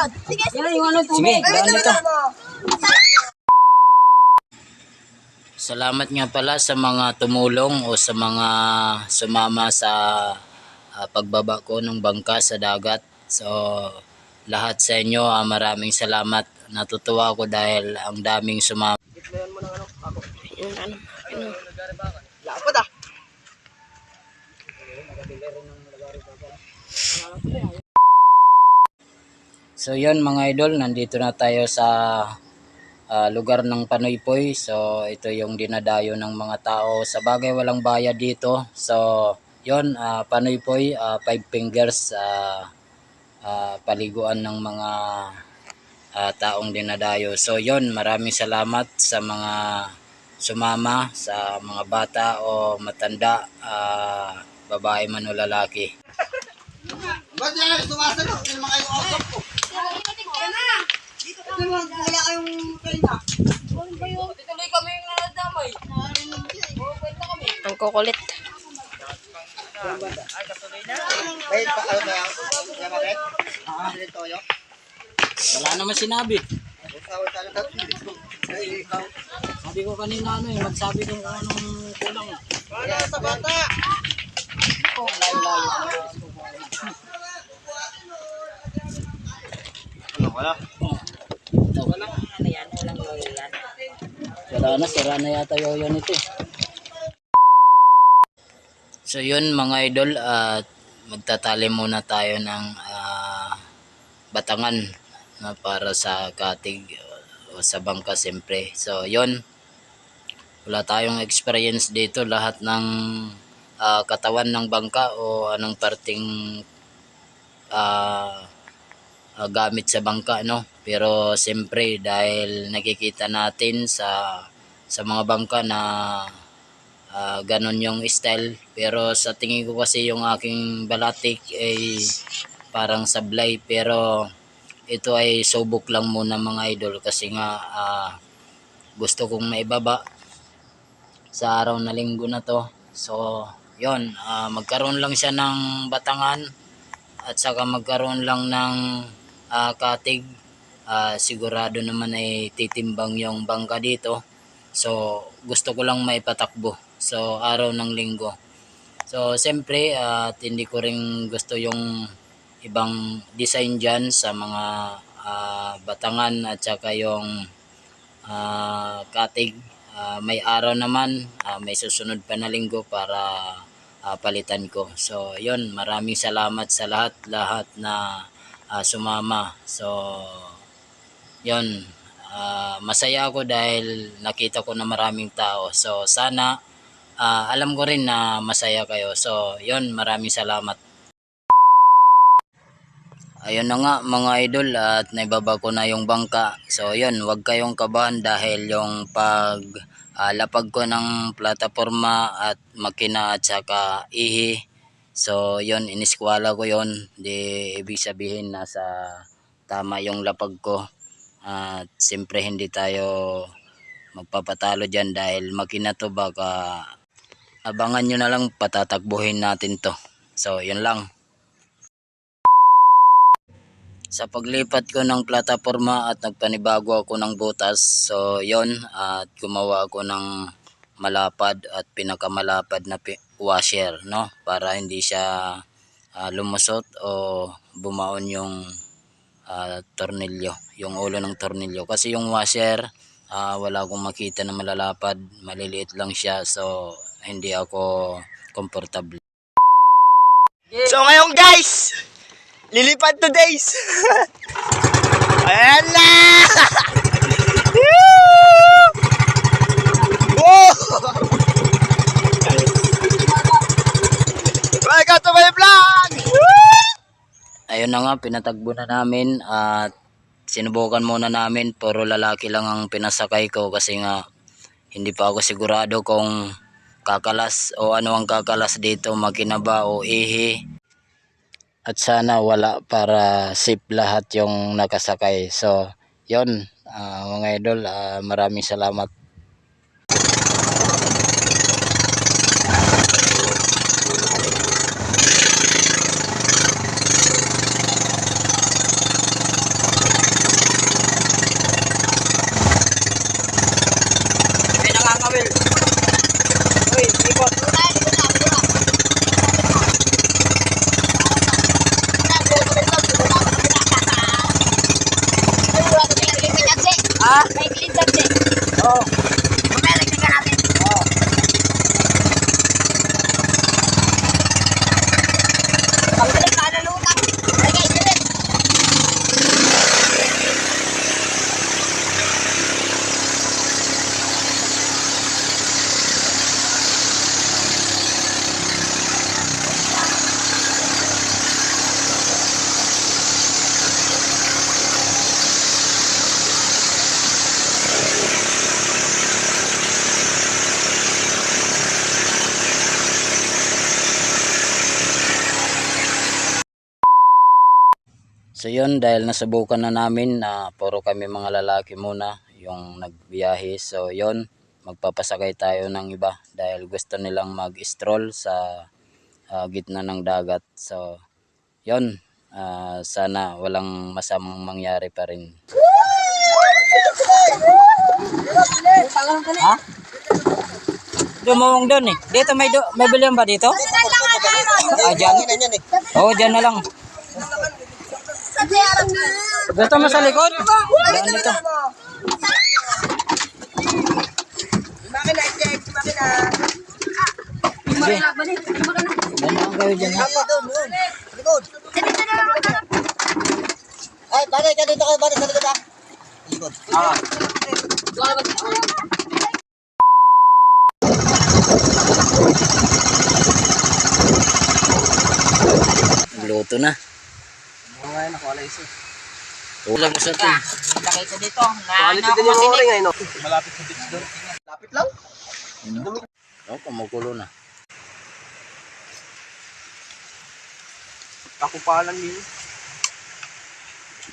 sunod. Sige, sige. Ano. Sige, daan nito. mo. Salamat nga pala sa mga tumulong o sa mga sumama sa ah, pagbaba ko ng bangka sa dagat. So, lahat sa inyo, ah, maraming salamat. Natutuwa ako dahil ang daming sumama. Yung ano. ano. Lapad ah. So yun mga idol, nandito na tayo sa ah, lugar ng Panoypoy. So ito yung dinadayo ng mga tao. Sa bagay walang bayad dito. So yun, ah, Panoypoy, ah, Five Fingers, ah, ah, paliguan ng mga ah, taong dinadayo. So yun, maraming salamat sa mga sumama, sa mga bata o matanda, ah, babae man o lalaki. Ba't yan? Sumasalo. Yung mga yung osop ko. Ito mo, wala kayong kaya. Tuloy kami yung nadamay. Ang kukulit. Wait, pa ano ba yan? Yan mabet? Ah, dito yo. Wala naman sinabi. Ay. Sabi ko kanina ano eh, magsabi kung anong kulang. Wala sa bata. Oh, layo-layo. Wala? Ito. Ano yan? Walang loyo yan. Wala na, sira na yata yoyo nito. eh. So yun mga idol, at magtatali muna tayo ng ah, batangan na para sa katig o sa bangka siyempre. So yun, wala tayong experience dito. Lahat ng ah, katawan ng bangka o anong parting ah, ah, gamit sa bangka no? Pero siyempre dahil nakikita natin sa sa mga bangka na ah, ganon yung style. Pero sa tingin ko kasi yung aking balatik ay parang sablay. Pero ito ay subok lang muna mga idol kasi nga ah, gusto kong maibaba sa araw na linggo na to. So yon magkaroon lang siya ng batangan at saka magkaroon lang ng ah, katig ah, sigurado naman ay titimbang yung bangka dito. So gusto ko lang maipatakbo so araw ng linggo. So siyempre at hindi ko rin gusto yung ibang design dyan sa mga ah, batangan at saka yung ah, katig. Ah, may araw naman ah, may susunod pa na linggo para ah, palitan ko. So, yon maraming salamat sa lahat, lahat na ah, sumama. So, yon ah, masaya ako dahil nakita ko na maraming tao. So, sana ah, alam ko rin na masaya kayo. So, yon maraming salamat. Ayun na nga mga idol at naibaba ko na yung bangka. So yun, wag kayong kabahan dahil yung pag ah, lapag ko ng plataforma at makina at saka ihi. So yun, iniskwala ko yun. Di ibig sabihin nasa tama yung lapag ko. At siyempre hindi tayo magpapatalo dyan dahil makina to baka abangan nyo na lang patatakbuhin natin to. So yun lang sa paglipat ko ng plataforma at nagpanibago ako ng butas. So, yon at gumawa ako ng malapad at pinakamalapad na washer, no? Para hindi siya ah, lumusot o bumaon yung ah, tornilyo, yung ulo ng tornilyo. Kasi yung washer, ah, wala akong makita na malalapad, maliliit lang siya. So, hindi ako comfortable. So ngayon guys, lilipad to days. Ayan na! na nga pinatagbo na namin at sinubukan muna namin puro lalaki lang ang pinasakay ko kasi nga hindi pa ako sigurado kung kakalas o ano ang kakalas dito makinaba o ihi. At sana wala para safe lahat yung nakasakay. So yon ah, mga idol ah, maraming salamat ba? May clean lang din. Oo. Mamaya nagtigan natin. Oo. Ang galing ka na lutang. Ay, guys, yun din. So yun, dahil nasubukan na namin na puro kami mga lalaki muna yung nagbiyahe. So yun, magpapasakay tayo ng iba dahil gusto nilang mag-stroll sa ah, gitna ng dagat. So yun, ah, sana walang masamang mangyari pa rin. Ha? Dumawang doon eh. Dito may, do, may bilihan ba dito? Ah, dyan? Yan yan. Oo, dyan na lang. Dito mo sa likod? Dito. Makina, check. Makina. Sige. Daan lang kayo dyan. Likod. Ay, bagay ka dito ka bagay sa likod ah. Likod. Ah. Luto na. Ako alay isa. Ulang sa ito. Lagay ko dito. Na, ano ako masinig. Lapit lang. Oh, kumukulo na. Ako pa lang yun.